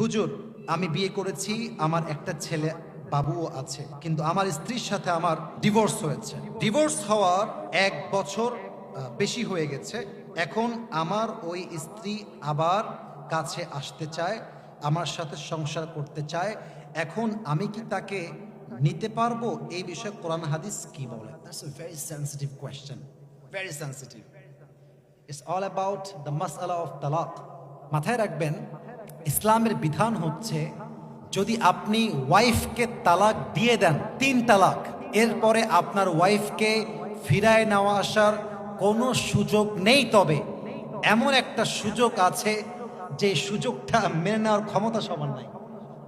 হুজুর, আমি বিয়ে করেছি, আমার একটা ছেলে বাবুও আছে, কিন্তু আমার স্ত্রীর সাথে আমার ডিভোর্স হয়েছে। ডিভোর্স হওয়ার এক বছর বেশি হয়ে গেছে। এখন আমার ওই স্ত্রী আবার কাছে আসতে চায়, আমার সাথে সংসার করতে চায়। এখন আমি কি তাকে নিতে পারব? এই বিষয়ে কোরআন হাদিস কি বলে? Very sensitive question very sensitive it's all about the মাসআলা of তালাক মাথায় রাখবেন ইসলামের বিধান হচ্ছে, যদি আপনি ওয়াইফকে তালাক দিয়ে দেন, তিন তালাক, এরপরে আপনার ওয়াইফকে ফিরায় নেওয়া আসার কোনো সুযোগ নেই তবে, এমন একটা সুযোগ আছে যে সুযোগটা মেনে নেওয়ার ক্ষমতা সবার নাই।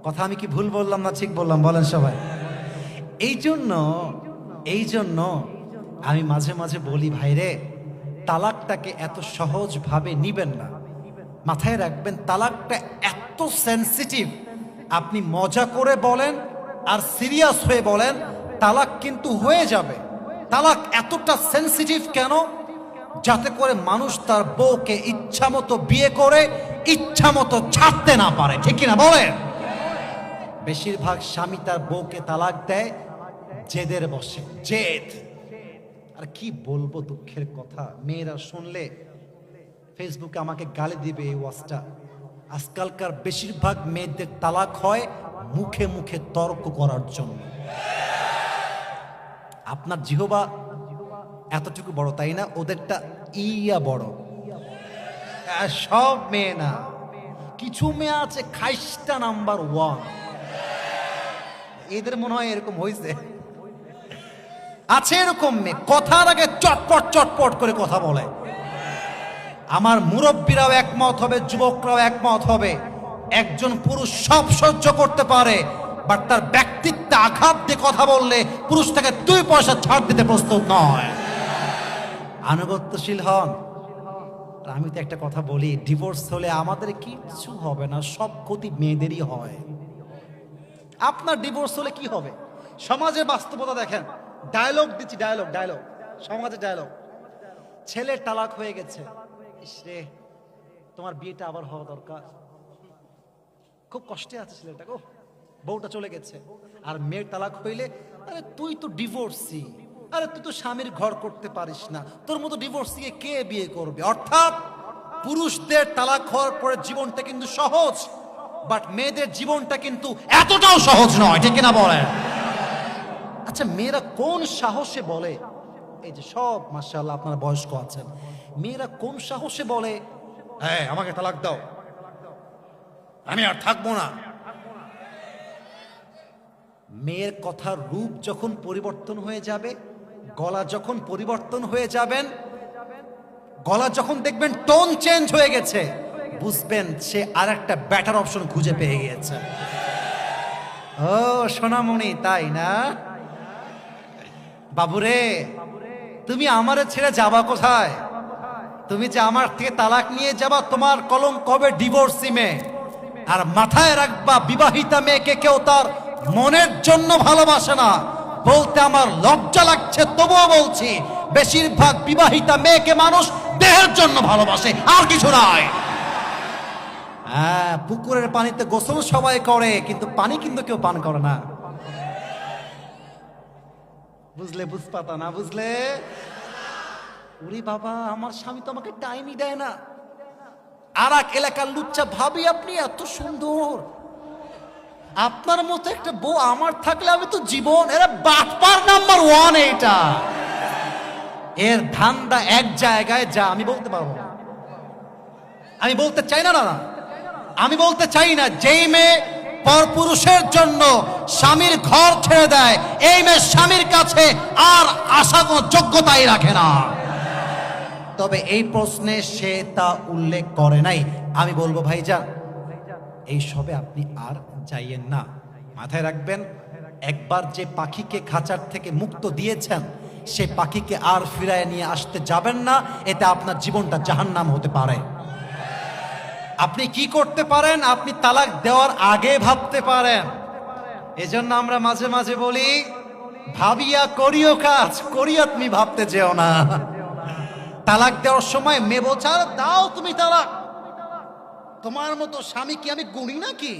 কথা আমি কি ভুল বললাম না ঠিক বললাম? বলেন সবাই। এই জন্য এই জন্য আমি মাঝে মাঝে বলি, ভাইরে, তালাকটাকে এত সহজভাবে নিবেন না। মাথায় রাখবেন, তালাকটা এত সেন্সিটিভ আপনি মজা করে বলেন আর সিরিয়াস হয়ে বলেন, তালাক কিন্তু হয়ে যাবে। তালাক এতটা সেন্সিটিভ কেন? যাতে করে মানুষ তার বউকে ইচ্ছামতো বিয়ে করে, ইচ্ছামতো ছাড়তে না পারে। ঠিক কিনা বলেন? বেশিরভাগ স্বামী তার বউকে তালাক দেয়, জেদের বসে। জেদ। আর কি বলব দুঃখের কথা? মেয়েরা শুনলে ফেসবুকে আমাকে গালি দিবে এই ওয়াজটা। আজকালকার বেশিরভাগ মেয়েদের তালাক হয় মুখে মুখে তর্ক করার জন্য। আপনার জিহবা এতটুকু বড়, তাই না? ওদেরটা ইয়া বড়। সব মেয়ে না। কিছু মেয়ে আছে খাইস্টা নাম্বার ওয়ান। এদের মনে হয় এরকম হয়েছে আছে এরকম মেয়ে, কথার আগে চটপট চটপট করে কথা বলে। আমার মুরব্বীরাও একমত হবে, যুবকরাও একমত হবে। একজন পুরুষ সব সহ্য করতে পারে বাট তার ব্যক্তিত্বে আঘাত দিয়ে কথা বললে পুরুষ তাকে দুই পয়সা ছাড় দিতে প্রস্তুত নয়। আনুগত্যশীল হন। আমি তো একটা কথা বলি ডিভোর্স হলে আমাদের কিচ্ছু হবে না, সব ক্ষতি মেয়েদেরই হয়। আপনার ডিভোর্স হলে কি হবে? সমাজের বাস্তবতা দেখেন ডায়লগ দিচ্ছি ডায়লগ ডায়লগ সমাজের ডায়লগ ছেলে তালাক হয়ে গেছে ইস রে তোমার বিয়েটা আবার হওয়া দরকার। খুব কষ্টে আছে ছেলেটা গো। বউটা চলে গেছে। আর মেয়ের তালাক হইলে, আরে তুই তো ডিভোর্সি আরে তুই তো স্বামীর ঘর করতে পারিস না। তোর মতো ডিভোর্সিকে কে বিয়ে করবে? অর্থাৎ পুরুষদের তালাক হওয়ার পরে জীবনটা কিন্তু সহজ বাট মেয়েদের জীবনটা কিন্তু এতটাও সহজ নয়। ঠিক না বলেন? আচ্ছা মেয়েরা কোন সাহসে বলে এই যে সব মার্শাল্লাহ আপনারা বয়স্ক আছেন। মেয়েরা কোন সাহসে বলে? হ্যাঁ আমাকে তালাক দাও। আমি আর থাকব না। মেয়ের কথার রূপ যখন পরিবর্তন হয়ে যাবে গলা যখন পরিবর্তন হয়ে যাবেন গলা যখন দেখবেন টোন চেঞ্জ হয়ে গেছে বুঝবেন সে আর একটা ব্যাটার অপশন খুঁজে পেয়ে গিয়েছে। ও সোনামণি তাই না? বাবুরে তুমি আমারে ছেড়ে যাবা কোথায়? তুমি যে আমার থেকে তালাক নিয়ে যাবা, তোমার কলম কবে ডিভোর্সি মেয়ে? আর মাথায় রাখবা, বিবাহিতা মেয়েকে কেউ তার মনের জন্য ভালোবাসে না। বলতে আমার লজ্জা লাগছে, তবুও বলছি, বেশিরভাগ বিবাহিতা মেয়েকে মানুষ দেহের জন্য ভালোবাসে, আর কিছু নয়। হ্যাঁ পুকুরের পানিতে গোসল সবাই করে, কিন্তু পানি কিন্তু কেউ পান করে না। বুঝলে বুঝপাতা না বুঝলে? ওরে বাবা, আমার স্বামী তো আমাকে টাইমই দেয় না। আর এক এলাকার লুচ্চা ভাবি আপনি, এত সুন্দর। আপনার মতো একটা বউ আমার থাকলে আমি তো জীবন, এরা বাটপার নাম্বার ওয়ান এটা এর ধান্দা এক জায়গায় যা, আমি বলতে পারব আমি বলতে চাই না না। আমি বলতে চাই না, যেই মেয়ে পরপুরুষের জন্য স্বামীর ঘর ছেড়ে দেয়। এই মেয়ে স্বামীর কাছে আর আশা কোনো যোগ্যতাই রাখে না। তবে এই প্রশ্নে সে তা উল্লেখ করে নাই। আমি বলব ভাই ভাইজান, এই সবে আপনি আর যাইয়েন না। মাথায় রাখবেন, একবার যে পাখিকে খাঁচার থেকে মুক্ত দিয়েছেন, সে পাখিকে আর ফিরায় নিয়ে আসতে যাবেন না। এতে আপনার জীবনটা জাহান্নাম হতে পারে। আপনি কি করতে পারেন? আপনি তালাক দেওয়ার আগে ভাবতে পারেন। এজন্য আমরা মাঝে মাঝে বলি, ভাবিয়া করিও কাজ, করিয়া তুমি ভাবতে যেও না। তালাক দেওয়ার সময় মেয়ে বলছে দাও তুমি তালাক। তোমার মতো স্বামী কি আমি গুণী নাকি?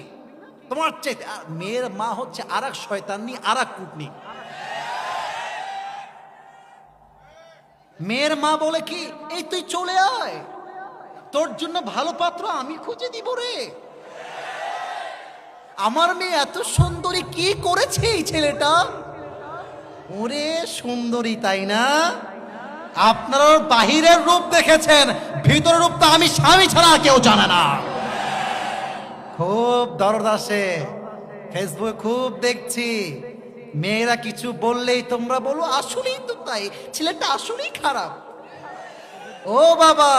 তোমার চেয়ে মেয়ের মা হচ্ছে আর এক শয়তানি আর এক কুটনি। মেয়ের মা বলে কি, এই তুই চলে আয়। তোর জন্য ভালো পাত্র আমি খুঁজে দিব রে। আমার মেয়ে এত সুন্দরী কি করেছে এই ছেলেটা? ওরে সুন্দরী, তাই না? আপনারা বাহিরের রূপ দেখেছেন, ভিতরের রূপ তো আমি স্বামী ছাড়া কেউ জানে না। খুব দরদ আসে। ফেসবুকে খুব দেখছি। মেয়েরা কিছু বললেই তোমরা বলো, আসলেই তো তাই। ছেলেটা আসলেই খারাপ। ও বাবা,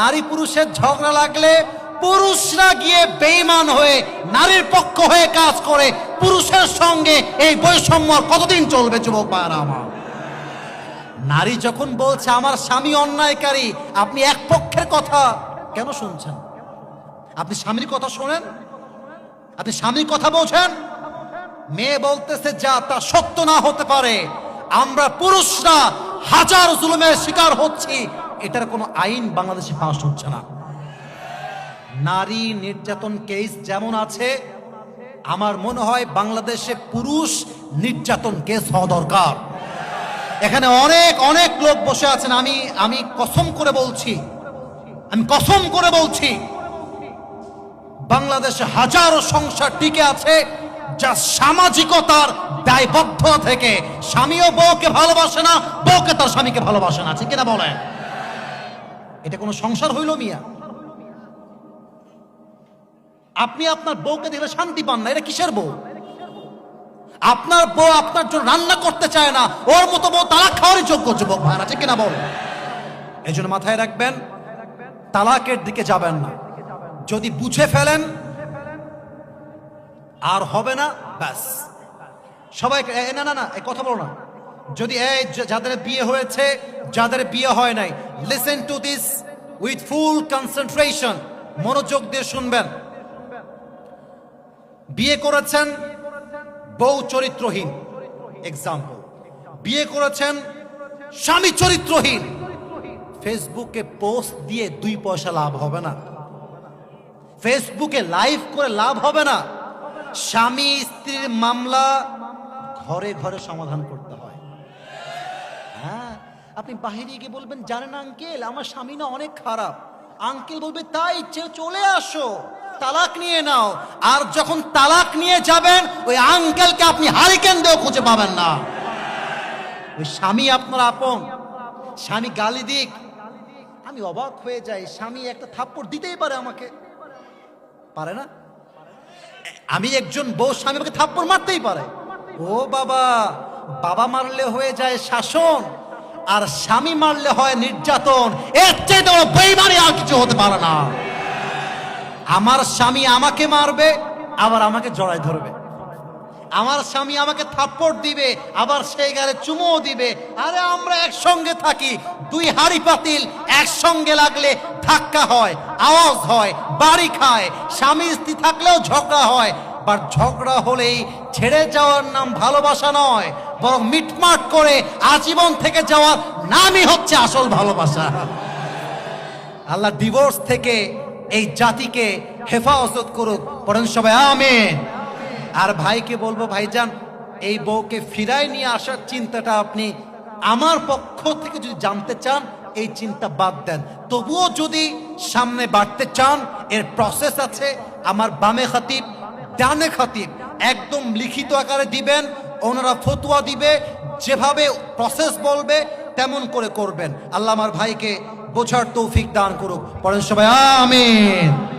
নারী পুরুষের ঝগড়া লাগলে পুরুষরা গিয়ে বেইমান হয়ে, নারীর পক্ষ হয়ে কাজ করে, পুরুষের সঙ্গে এই বৈষম্য কতদিন চলবে, যুবক আমার? নারী যখন বলছে, আমার স্বামী অন্যায়কারী আপনি এক পক্ষের কথা কেন শুনছেন? আপনি স্বামীর কথা শোনেন? আপনি স্বামীর কথা বলছেন মেয়ে বলতেছে, যা তা সত্য না হতে পারে। আমরা পুরুষরা হাজার জুলুমের শিকার হচ্ছি এটার কোনো আইন বাংলাদেশে পাস হচ্ছে না। নারী নির্যাতন কেস যেমন আছে, আমার মনে হয় বাংলাদেশে পুরুষ নির্যাতন কেস হওয়া দরকার। এখানে অনেক অনেক লোক বসে আছেন, আমি আমি কসম করে বলছি, আমি কসম করে বলছি, বাংলাদেশে হাজারো সংসার টিকে আছে যা সামাজিকতার দায়বদ্ধ থেকে। স্বামীও বউকে ভালোবাসে না, বউকে তার স্বামীকে ভালোবাসে না, ঠিক কিনা বলেন? এটা কোনো সংসার হইল মিয়া। আপনি আপনার বউকে দেখলে শান্তি পান না, এটা কিসের বউ? আপনার বউ আপনার জন্য রান্না করতে চায় না, ওর মতো বউ তালাক খাওয়ারই যোগ্য যুবক ভাইরা, ঠিক কিনা বল? এই জন্য মাথায় রাখবেন, তালাকের দিকে যাবেন না। যদি বুঝে ফেলেন, আর হবে না, ব্যাস। সবাই না না না কথা বলো না। যদি এই যাদের বিয়ে হয়েছে, যাদের বিয়ে হয় নাই listen to this with full concentration মনোযোগ দিয়ে শুনবেন। বিয়ে করেছেন বউ চরিত্রহীন এক্সাম্পল বিয়ে করেছেন স্বামী চরিত্রহীন। ফেসবুকে পোস্ট দিয়ে দুই পয়সা লাভ হবে না। ফেসবুকে লাইভ করে লাভ হবে না। স্বামী স্ত্রীর মামলা ঘরে ঘরে সমাধান করতে আপনি বাহিরে গিয়ে বলবেন, জানেন আঙ্কেল, আমার স্বামী না অনেক খারাপ। আঙ্কেল বলবে, তাই চলে আসো, তালাক নিয়ে নাও। আর যখন তালাক নিয়ে যাবেন, ওই আঙ্কেলকে আপনি হারিকেন দিয়েও খুঁজে পাবেন না। ওই স্বামী আপনার আপন। স্বামী গালি দিক। আমি অবাক হয়ে যাই, স্বামী একটা থাপ্পড় দিতেই পারে আমাকে। পারে না? আমি একজন বউ, স্বামী আমাকে থাপ্পড় মারতেই পারে। ও বাবা বাবা মারলে হয়ে যায় শাসন। আর স্বামী মারলে হয় নির্যাতন, এর চেয়ে বড় বেইমানি আর কিছু হতে পারে না। আমার স্বামী আমাকে মারবে, আবার আমাকে জড়ায় ধরবে। আমার স্বামী আমাকে থাপ্পড় দিবে, আবার সেই গালে চুমো দিবে। আরে আমরা একসঙ্গে থাকি, দুই হাড়ি পাতিল একসঙ্গে লাগলে ধাক্কা হয়, আওয়াজ হয়, বাড়ি খায়। স্বামী স্ত্রী থাকলেও ঝগড়া হয় বাট ঝগড়া হলেই ছেড়ে যাওয়ার নাম ভালোবাসা নয়। বরং মিটমাট করে আজীবন থেকে যাওয়ার নামই হচ্ছে আসল ভালোবাসা। আল্লাহ ডিভোর্স থেকে এই জাতিকে হেফাজত করুক। পড়েন সবাই, আমেন। আর ভাইকে বলব, ভাইজান, এই বউকে ফিরায় নিয়ে আসার চিন্তাটা আপনি আমার পক্ষ থেকে যদি জানতে চান, এই চিন্তা বাদ দেন। তবুও যদি সামনে বাড়তে চান, এর প্রসেস আছে। আমার বামে খাতিব, ডানে খাতিব, একদম লিখিত আকারে দিবেন। ওনারা ফতুয়া দিবে, যেভাবে প্রসেস বলবে, তেমন করে করবেন। আল্লাহ আমার ভাইকে বোঝার তৌফিক দান করুক। পরের সবাই, আমিন।